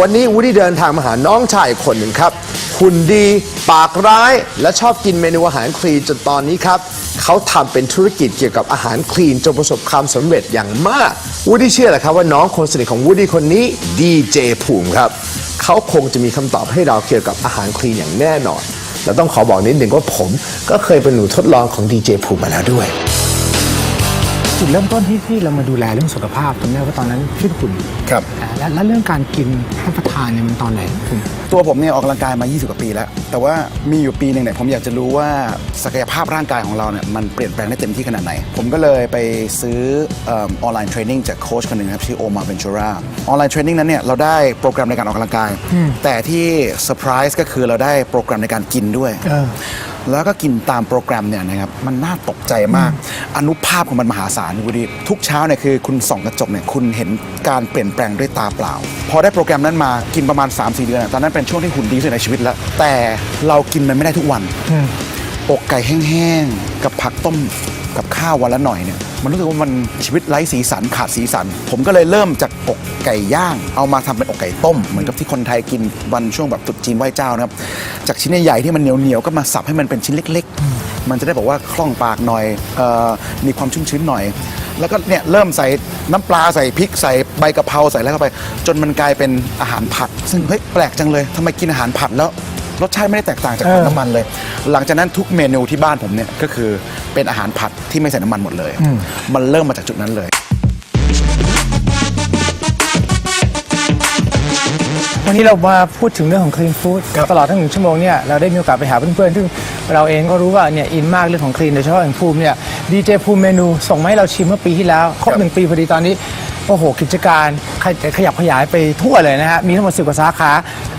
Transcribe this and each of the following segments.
วันนี้วูดดี้เดินทางมาหาน้องชายคนหนึ่งครับหุ่นดี ปากร้าย และชอบกินเมนูอาหารคลีนจนตอนนี้ครับเขาทำเป็นธุรกิจเกี่ยวกับอาหารคลีนจนประสบความสำเร็จอย่างมากวูดดี้เชื่อแหละครับว่าน้องคนสนิทของวูดดี้คนนี้ดีเจภูมิครับเขาคงจะมีคำตอบให้เราเกี่ยวกับอาหารคลีนอย่างแน่นอน และต้องขอบอกนิดหนึ่งว่าผมก็เคยเป็นหนูทดลองของดีเจภูมิมาแล้วด้วย จุดเริ่มต้นที่ที่เรามาดูแลเรื่องสุขภาพจำได้ว่าตอนนั้นชื่อคุณครับอ่าและและเรื่องการกินรับประทานเนี่ยมันตอนไหนคุณ ตัวผมเนี่ยออกกำลังกายมา 20 กว่าปีแล้ว แต่ว่ามีอยู่ปีหนึ่งเนี่ยผมอยากจะรู้ว่าศักยภาพร่างกายของเราเนี่ยมันเปลี่ยนแปลงได้เต็มที่ขนาดไหน ผมก็เลยไปซื้อเออนไลน์เทรนนิ่งจากโค้ชคนหนึ่งครับชื่อโอมาเวนจูราออนไลน์เทรนนิ่งนั้นเนี่ยเราได้โปรแกรมในการออกกำลังกาย แต่ที่เซอร์ไพรส์ก็คือเราได้โปรแกรมในการกินด้วย เออ แล้วก็กินตามโปรแกรมเนี่ยนะครับมันน่าตกใจมาก อนุภาพของมันมหาศาลคุณดีทุกเช้าเนี่ยคือคุณส่องกระจกเนี่ยคุณเห็นการเปลี่ยนแปลงด้วยตาเปล่า พอได้โปรแกรมนั้นมากินประมาณ 3-4 เดือนอะตอนนั้นเป็นช่วงที่หุ่นดีที่สุดในชีวิตแล้ว แต่เรากินมันไม่ได้ทุกวันอกไก่แห้งๆ กับผักต้มกับข้าววันละหน่อยเนี่ย มันรู้สึกว่ามันชีวิตไร้สีสันขาดสีสัน ผมก็เลยเริ่มจากอกไก่ย่าง เอามาทำเป็นอกไก่ต้ม เหมือนกับที่คนไทยกินวันช่วงแบบตรุษจีนไหว้เจ้านะครับ จากชิ้นใหญ่ๆที่มันเหนียวๆ ก็มาสับให้มันเป็นชิ้นเล็ก ๆ มันจะได้บอกว่าคล่องปากหน่อยเออมีความชุ่มชื้นหน่อย แล้วก็เนี่ยเริ่มใส่น้ำปลาใส่พริกใส่ใบกะเพราใส่อะไรเข้าไป จนมันกลายเป็นอาหารผัด ซึ่งเฮ้ยแปลกจังเลยทำไมกินอาหารผัดแล้วรสชาติไม่ได้แตกต่างจากผัดเออน้ำมันเลย หลังจากนั้นทุกเมนูที่บ้านผมเนี่ยก็คือเป็นอาหารผัดที่ไม่ใส่น้ำมันหมดเลย มันเริ่มมาจากจุดนั้นเลยวันนี้เรามาพูดถึงเรื่องของ clean food ตลอดทั้งหนึ่งชั่วโมงเนี่ยเราได้มีโอกาสไปหาเพื่อนๆซึ่งเราเองก็รู้ว่าเนี่ยอินมากเรื่องของ clean โดยเฉพาะอย่างภูมิเนี่ย ดีเจภูมิเมนูส่งมาให้เราชิมเมื่อปีที่แล้ว ครบหนึ่งปีพอดีตอนนี้ โอ้โห กิจการ ขยขยับขยายไปทั่วเลยนะฮะ มีทั้งหมดสิบกว่าสาขา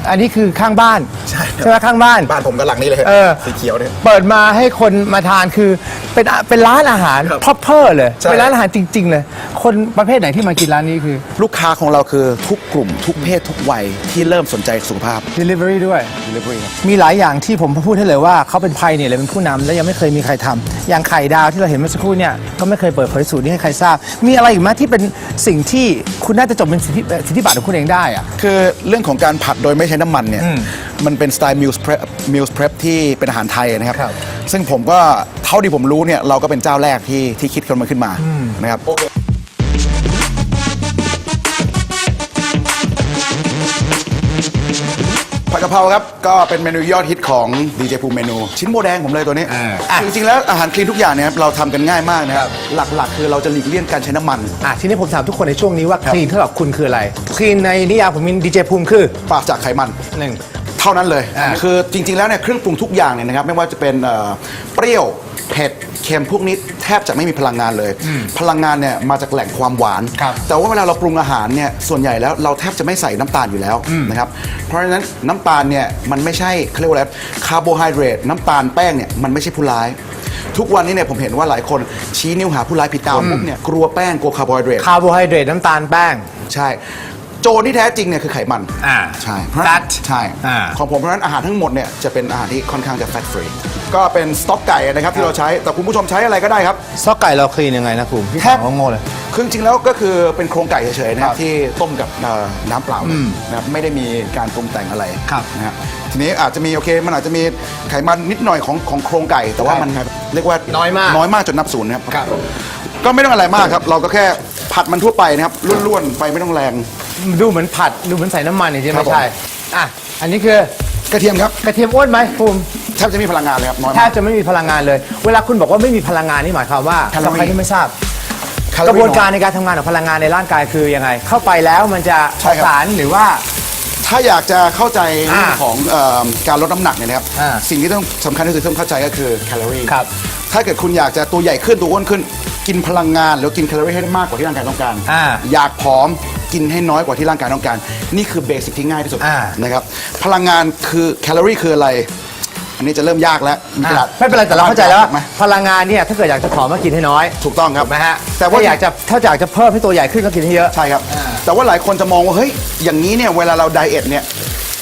อันนี้คือข้างบ้านใช่ครับไหมข้างบ้าน บ้านผมก็หลังนี้เลยเออ สีเขียวเนี่ย เปิดมาให้คนมาทานคือเป็นเป็นร้านอาหาร ครับ proper เลย ใช่ เป็นร้านอาหารจริง ๆ เลย คนประเภทไหนที่มากินร้านนี้คือ ลูกค้าของเราคือทุกกลุ่ม ทุกเพศทุกวัยที่เริ่มสนใจสุขภาพ delivery ด้วย delivery ครับ มีหลายอย่างที่ผมพูดให้เลยว่าเขาเป็นไพเนี่ยเลยเป็นผู้นำและยังไม่เคยมีใครทำอย่างไข่ดาวที่เราเห็นเมื่อสักครู่เนี่ยก็ไม่เคยเปิดเผยสูตรนี้ให้ใครทราบ มีอะไรอีกไหมที่เป็นสิ่งที่คุณน่าจะจบเป็นสิทธิสิทธิบัตรของคุณเองได้อะ คือเรื่องของการผัดโดยไม่ใช้น้ำมันเนี่ยมันเป็นสไตล์ meals prep meals prep ที่เป็นอาหารไทยนะครับ ครับ ซึ่งผมก็เท่าที่ผมรู้เนี่ย เราก็เป็นเจ้าแรกที่ที่คิดคนมาขึ้นมานะครับ ผัดกะเพราครับ ก็เป็นเมนูยอดฮิต ของดีเจภูมิเมนู ชิ้นโบแดงผมเลยตัวนี้อ่าจริงๆแล้วอาหารคลีนทุกอย่างเนี่ยเราทำกันง่ายมากนะครับหลักๆ คือเราจะหลีกเลี่ยงการใช้น้ำมัน อะทีนี้ผมถามทุกคนในช่วงนี้ว่าครับคลีนเท่ากับคุณคืออะไรคลีนในนิยามผมมีดีเจภูมิคือปราศจากไขมัน หนึ่งเท่านั้นเลยอ่าคือจริง ๆ แล้วเนี่ยเครื่องปรุงทุกอย่างเนี่ยนะครับไม่ว่าจะเป็นเอ่อเปรี้ยวเผ็ดเค็มพวกนี้แทบจะไม่มีพลังงานเลย พลังงานเนี่ยมาจากแหล่งความหวาน ครับ แต่ว่าเวลาเราปรุงอาหารเนี่ยส่วนใหญ่แล้วเราแทบจะไม่ใส่น้ำตาลอยู่แล้วนะครับเพราะฉะนั้นน้ำตาลเนี่ยมันไม่ใช่เขาเรียกว่าอะไรคาร์โบไฮเดรตน้ำตาลแป้งเนี่ยมันไม่ใช่ผู้ร้าย ทุกวันนี้เนี่ยผมเห็นว่าหลายคนชี้นิ้วหาผู้ร้ายผิดตัวปุ๊บเนี่ยกลัวแป้งกลัวคาร์โบไฮเดรต คาร์โบไฮเดรตน้ำตาลแป้ง ใช่ โจรที่แท้จริงเนี่ยคือไขมันอ่าใช่เพราะฉะนั้น Fat ใช่อ่า ของผมเพราะฉะนั้นอาหารทั้งหมดเนี่ยจะเป็นอาหารที่ค่อนข้างจะ fat free ก็เป็นสต๊อกไก่นะครับที่เราใช้แต่คุณผู้ชมใช้อะไรก็ได้ครับ ซอกไก่เราคลีนยังไงนะภูมิพี่แทบถามว่าโง่เลย คือจริงๆแล้วก็คือเป็นโครงไก่เฉยๆนะคครัรับบที่ต้มกับเอ่อน้ำเปล่านะครับไม่ได้มีการปรุงแต่งอะไรครับนะฮะทีนี้อาจจะมีโอเคมันอาจจะมีไขมันนิดหน่อยของของโครงไก่ แต่ว่ามันเรียกว่าน้อยมากน้อยมากจนนับศูนย์นะครับครับก็ไม่ต้องอะไรมากครับ เราก็แค่ผัดมันทั่วไปนะครับล้วนๆไปไม่ต้องแรง ดูเหมือนผัดดูเหมือนใส่น้ำมันอย่างที่ครัไม่บใช่อะอันนี้คือกระเทียมครับกระเทียมอ้วนไหมภูมิแทบจะไม่มีพลังงานเลยครับน้อยแทมาบกจะไม่มีพลังงานเลย เวลาคุณบอกว่าไม่มีพลังงานนี่หมายความว่าแคลอรี่ สำหรับใครที่ไม่ทราบ แคลกอระบวนน้อยการในการทำงานของพลังงานในร่างกายคือยังไง เข้าไปแล้วมันจะใช่ครับ สารหรือว่า ถ้าอยากจะเข้าใจเรื่องอ่าของเออการลดน้ำหนักเนี่ยนะครับ อ่า สิ่งที่ต้องสำคัญที่สุดที่ต้องเข้าใจก็คือแคลอรี่ ครับ ถ้าเกิดคุณอยากจะตัวใหญ่ขึ้นตัวอ้วนขึ้น กินพลังงานหรือกินแคลอรี่ให้ได้มากกว่าที่ร่างกายต้องการ อ่าอยากผอม กินให้น้อยกว่าที่ร่างกายต้องการ นี่คือเบสิกที่ง่ายที่สุดอ่า นะครับพลังงานคือแคลอรี่คืออะไร อันนี้จะเริ่มยากแล้วมีกระดาษอะไม่เป็นไรแต่เราเข้าใจแล้วว่าไหม พลังงานเนี่ยถ้าเกิดอยากจะผอมก็กินให้น้อยถูกต้องครับถูกไหมฮะแต่ว่าถ้าอยากจะถ้าอยากจะเพิ่มให้ตัวใหญ่ขึ้นก็กินให้เยอะ ใช่ครับแต่ว่าหลายคนจะมองว่าเฮ้ยอย่างนี้เนี่ยเวลาเราไดเอทเนี่ย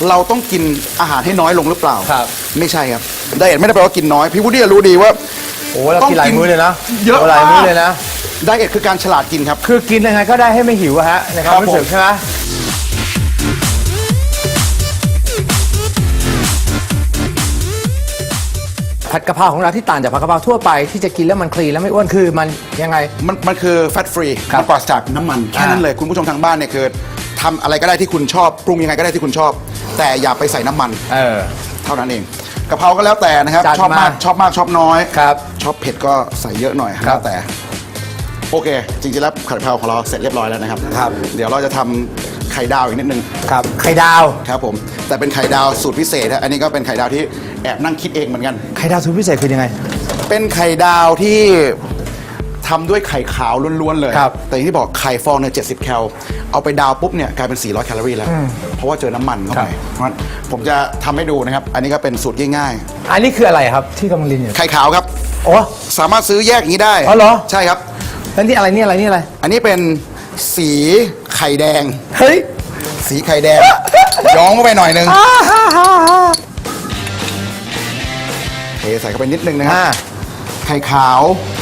เราต้องกินอาหารให้น้อยลงหรือเปล่าครับ ไม่ใช่ครับไดเอทไม่ได้แปลว่ากินน้อยพี่วุฒิรู้ดีว่า โอ้เรากินหลายมื้อเลยนะเยอะโหลายมื้อเลยนะ ไดเอทคือการฉลาดกินครับ คือกินยังไงก็ได้ให้ไม่หิวฮะนะความรู้สึกใช่ไหมผัดกะเพราของเราที่ต่างจากผัดกะเพราทั่วไปที่จะกินแล้วมันคลีแล้วไม่อ้วนคือมันยังไง มันมันคือแฟตฟรีมันปราศจากน้ำมัน แค่นั้นเลยคุณผู้ชมทางบ้านเนี่ยคือทำอะไรก็ได้ที่คุณชอบ ปรุงยังไงก็ได้ที่คุณชอบ แต่อย่าไปใส่น้ำมัน เออ เท่านั้นเองกะเพราก็แล้วแต่นะครับชอบมากชอบมากชอบน้อย ครับ ชอบเผ็ดก็ใส่เยอะหน่อยแล้วแต่ โอเค จริงๆแล้วผัดกะเพราของเราเสร็จเรียบร้อยแล้วนะครับ ครับ เดี๋ยวเราจะทำไข่ดาวอีกนิดนึงครับไข่ดาว ครับผม แต่เป็นไข่ดาวสูตรพิเศษนะอันนี้ก็เป็นไข่ดาวที่แอบนั่งคิดเองเหมือนกัน ไข่ดาวสูตรพิเศษคือยังไง เป็นไข่ดาวที่ทำด้วยไข่ขาวล้วนๆเลย ครับแต่อย่างที่บอกไข่ฟองเนี่ย70 แคล เอาไปดาวปุ๊บเนี่ยกลายเป็น 400 แคลอรี่แล้ว เพราะว่าเจอน้ำมันเข้าครัไปบเพราะฉะนั้นผมจะทำให้ดูนะครับ อันนี้ก็เป็นสูตรง่ายอันนี้คืออะไรครับที่กำลังลินอยู่ๆ ไข่ขาวครับ โอ้ สามารถซื้อแยกอย่างนี้ได้อ๋อเหรอ ใช่ครับ แล้วนี่อะไรนี่อะไรนี่อะไร อันนี้เป็นสีไข่แดง เฮ้ย สีไข่แดง ย้องเข้าไปหน่อยหนึงเทใส่เข้าไปนิดนึงนะครัอ่าบไข่ขาว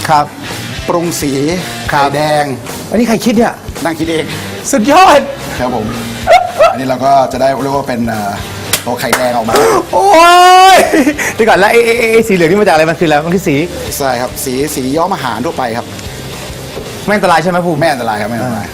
ครับ ปรุงสีครัไข่บแดง อันนี้ใครคิดเนี่ย นั่งคิดเองสุดยอด ครับผม อันนี้เราก็จะได้เรียกว่าเป็นเอ่อตัวไข่แดงออกมา โอ้ยเดี๋ยวก่อนแล้วไอ้ไอ้ไอ้ไอ้สีเหลืองนี่มาจากอะไรมันคืออะไรมันคือสี ใช่ครับ สีสีย้อมอาหารทั่วไปครับ ไม่อันตรายใช่ไหมภูมิไม่อันตรายครับไม่อันตราย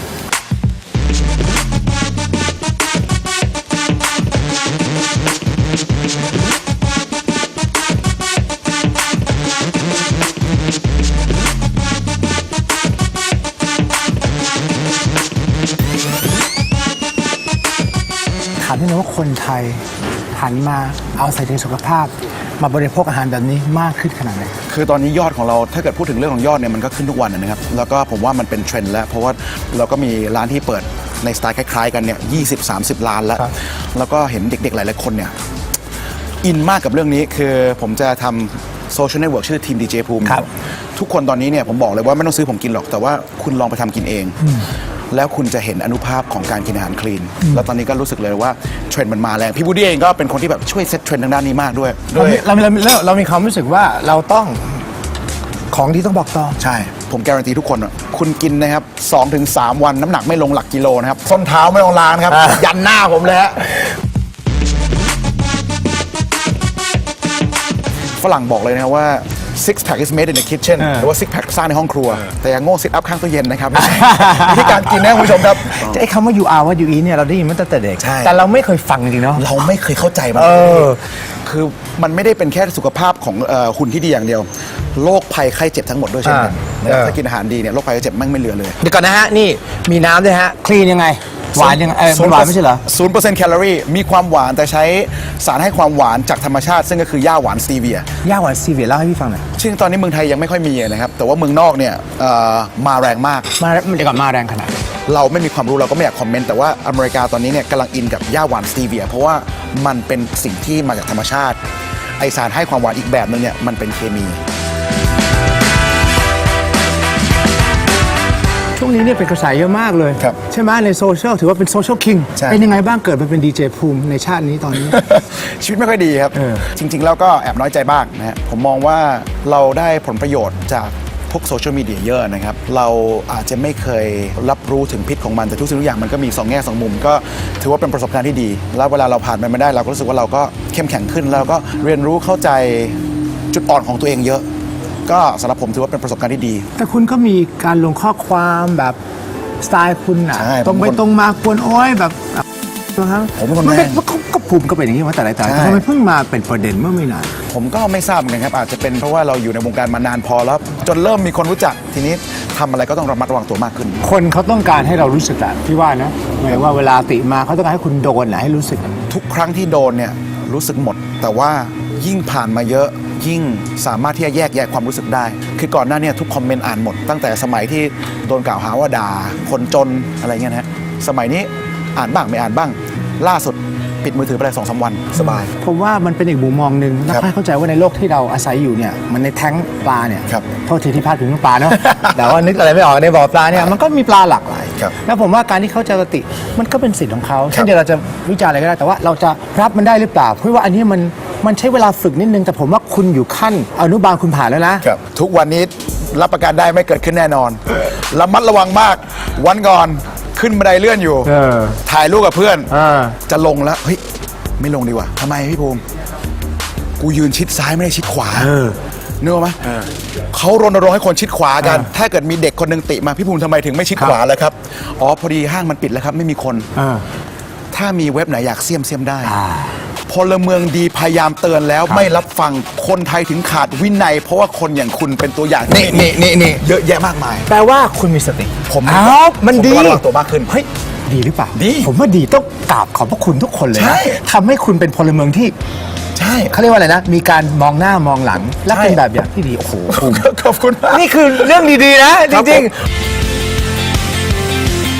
ถามที่นึงว่าคนไทยหันมาเอาใส่ใจสุขภาพ มาบริโภคอาหารแบบนี้มากขึ้นขนาดไหน คือตอนนี้ยอดของเราถ้าเกิดพูดถึงเรื่องของยอดเนี่ยมันก็ขึ้นทุกวันนะครับ แล้วก็ผมว่ามันเป็นเทรนด์แล้ว เพราะว่าเราก็มีร้านที่เปิดในสไตล์คล้ายๆกันเนี่ยยี30ล้านแล้ว ครับ แล้วก็เห็นเด็กๆหลายๆคนเนี่ย อินมากกับเรื่องนี้คือผมจะทำโซเชียลเน็ตเวิร์กชื่อทีมดีเจภูมิ ครับ ทุกคนตอนนี้เนี่ยผมบอกเลยว่าไม่ต้องซื้อผมกินหรอก แต่ว่าคุณลองไปทำกินเอง แล้วคุณจะเห็นอนุภาพของการกินอาหารคลีน แล้วตอนนี้ก็รู้สึกเลยว่าเทรนด์มันมาแรงพี่บูดี้เองก็เป็นคนที่แบบช่วยเซตเทรนด์ทางด้านนี้มากด้วยเราด้วยมีเรามีเรามีเราเรามีความรู้สึกว่าเราต้องของที่ต้องบอกต่อ ใช่ ผมการันตีทุกคนอะคุณกินนะครับ2-3ถึง3วันน้ำหนักไม่ลงหลักกิโลนะครับส้นเท้าไม่ต้องล้างนะครับอ่ายันหน้าผมเลยฮะ ฝรั่งบอกเลยนะครับว่า six pack is made in the kitchen เออหรือว่า six pack สร้างในห้องครัว แต่อย่างโง่ sit up ข้างตู้เย็นนะครับไม่ใช่วิธีการกินนะคุณผู้ชมครับ ไอ้คำว่า you are what you eat เนี่ยเราได้ยินมาตั้งแต่เด็ก ใช่ แต่เราไม่เคยฟังจริงๆเนาะ เราไม่เคยเข้าใจมันเออ คือมันไม่ได้เป็นแค่สุขภาพของเอ่อหุ่นที่ดีอย่างเดียวโรคภัยไข้เจ็บทั้งหมดด้วยเช่นกันอ่านะครับเออ ถ้ากินอาหารดีเนี่ยโรคภัยไข้เจ็บแม่งไม่เหลือเลย เดี๋ยวก่อนนะฮะ นี่มีน้ำด้วยฮะ คลีนยังไง หวานยังไงเออมันหวานไม่ใช่เหรอ ศูนย์เปอร์เซ็นต์แคลอรี่มีความหวานแต่ใช้สารให้ความหวานจากธรรมชาติ ซึ่งก็คือย่าหวานสตีเวีย ย่าหวานซีเวียเล่าให้พี่ฟังหน่อยซึ่งตอนนี้เมืองไทยยังไม่ค่อยมีนะครับ แต่ว่าเมืองนอกเนี่ยเอ่อมาแรงมาก มาเดี๋ยวก่อนมาแรงขนาดไหนเราไม่มีความรู้เราก็ไม่อยากคอมเมนต์แต่ว่าอเมริกาตอนนี้เนี่ยกำลังอินกับย่าหวานสตีเวีย เพราะว่ามันเป็นสิ่งที่มาจากธรรมชาติ ไอสารให้ความหวานอีกแบบนึงเนี่ยมันเป็นเคมี นี้เนี่ยเป็นกระแสเยอะมากเลยครับใช่ไหมในโซเชียลถือว่าเป็นโซเชียลคิงใช่ เป็นยังไงบ้างเกิดมาเป็นดีเจภูมิในชาตินี้ตอนนี้ ชีวิตไม่ค่อยดีครับ เออ จริง ๆ แล้วก็แอบน้อยใจบ้างนะฮะผมมองว่าเราได้ผลประโยชน์จากพวกโซเชียลมีเดียเยอะนะครับ เราอาจจะไม่เคยรับรู้ถึงพิษของมัน แต่ทุกสิ่งทุกอย่างมันก็มีสองแง่สองมุม ก็ถือว่าเป็นประสบการณ์ที่ดี แล้วเวลาเราผ่านมันมาได้เราก็รู้สึกว่าเราก็เข้มแข็งขึ้นแล้วก็เรียนรู้เข้าใจจุดอ่อนของตัวเองเยอะ ก็สำหรับผมถือว่าเป็นประสบการณ์ที่ดี แต่คุณก็มีการลงข้อความแบบสไตล์คุณอะใช่ตรงไปผมเป็นคนตรงมาควรโอ้ยแบบนะครับผมเป็นคนมันแรงมันก็ก็ภูมิก็เป็นอย่างนี้มาแต่ไหนแต่ไรใช่แต่ทำไมเพิ่งมาเป็นประเด็นเมื่อไม่นาน ผมก็ไม่ทราบเหมือนกันครับ อาจจะเป็นเพราะว่าเราอยู่ในวงการมานานพอแล้ว จนเริ่มมีคนรู้จักทีนี้ทำอะไรก็ต้องระมัดระวังตัวมากขึ้น คนเขาต้องการให้เรารู้สึกอะพี่ว่านะหมายถึงว่าเวลาติมาเขาต้องการให้คุณโดนแหละให้รู้สึกอะ ทุกครั้งที่โดนเนี่ยรู้สึกหมด แต่ว่ายิ่งผ่านมาเยอะ ยิ่งสามารถที่จะแยกแยะความรู้สึกได้ คือก่อนหน้าเนี้ทุกคอมเมนต์อ่านหมด ตั้งแต่สมัยที่โดนกล่าวหาว่าด่าคนจนอะไรเงี้ยนะฮะสมัยนี้อ่านบ้างไม่อ่านบ้าง ล่าสุดปิดมือถือไปเลยสองสามวันสบาย ผมว่ามันเป็นอีกมุมมองหนึ่งแล้วครับให้เข้าใจว่าในโลกที่เราอาศัยอยู่เนี่ยมันในแท้งปลาเนี่ยครับโทษทีที่พลาดถึงเรื่องปลาเนาะ แต่ว่านึกอะไรไม่ออกในบ่อปลาเนี่ยมันก็มีปลาหลากหลายครับแล้วผมว่าการที่เขาจะกติมันก็เป็นสิทธิ์ของเขาเช่นเดียวเราจะวิจารณ์อะไรก็ได้แต่ว่าเราจะรับมันได้หรือเปล่าเพราะว่าอันนี้มัน มันใช้เวลาฝึกนิดนึง แต่ผมว่าคุณอยู่ขั้นอนุบาลคุณผ่านแล้วนะ ครับทุกวันนี้รับประกันได้ไม่เกิดขึ้นแน่นอนระมัดระวังมาก วันก่อนขึ้นบันไดเลื่อนอยู่เออ ถ่ายรูปกับเพื่อนเออจะลงแล้วเฮ้ยไม่ลงดีกว่าทำไมพี่ภูมิกูยืนชิดซ้ายไม่ได้ชิดขวาเนื้ออกไหมเขารณรงค์ให้คนชิดขวากัน ถ้าเกิดมีเด็กคนหนึ่งติมาพี่ภูมิทำไมถึงไม่ชิดขวาเลยครับอ๋อพอดีห้างมันปิดแล้วครับ ไม่มีคนถ้ามีเว็บไหนอยากเสี่ยมเสี่ยมได้ พลเมืองดีพยายามเตือนแล้วไม่รับฟังคนไทยถึงขาดวินัย เพราะว่าคนอย่างคุณเป็นตัวอย่างนี่นี่นี่นี่เยอะแยะมากมาย แปลว่าคุณมีสติ ผมอ้าวมันผมดีระวังตัวมากขึ้น เฮ้ย ดีหรือเปล่า ดีผมว่าดีต้องกราบขอบพระคุณทุกคนเลยใช่ นะทำให้คุณเป็นพลเมืองที่ใช่ เขาเรียกว่าอะไรนะ มีการมองหน้ามองหลัง และใช่เป็นแบบอย่างที่ดี โอ้โหภูมิขอบคุณมาก นี่คือเรื่องดี ๆ นะจครับริงผ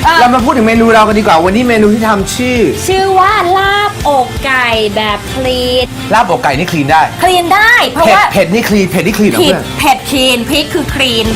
มๆเรามาพูดถึงเมนูเรากันดีกว่า วันนี้เมนูที่ทำชื่อชื่อว่าลาบอกไก่แบบคลีนลาบอกไก่นี่คลีนได้ คลีนได้ เพราะเผ็ดว่าเผ็ดนี่คลีนเผ็ดนี่คลีนเหรอผิดเพื่อน เผ็ดคลีนพริกคือคลีน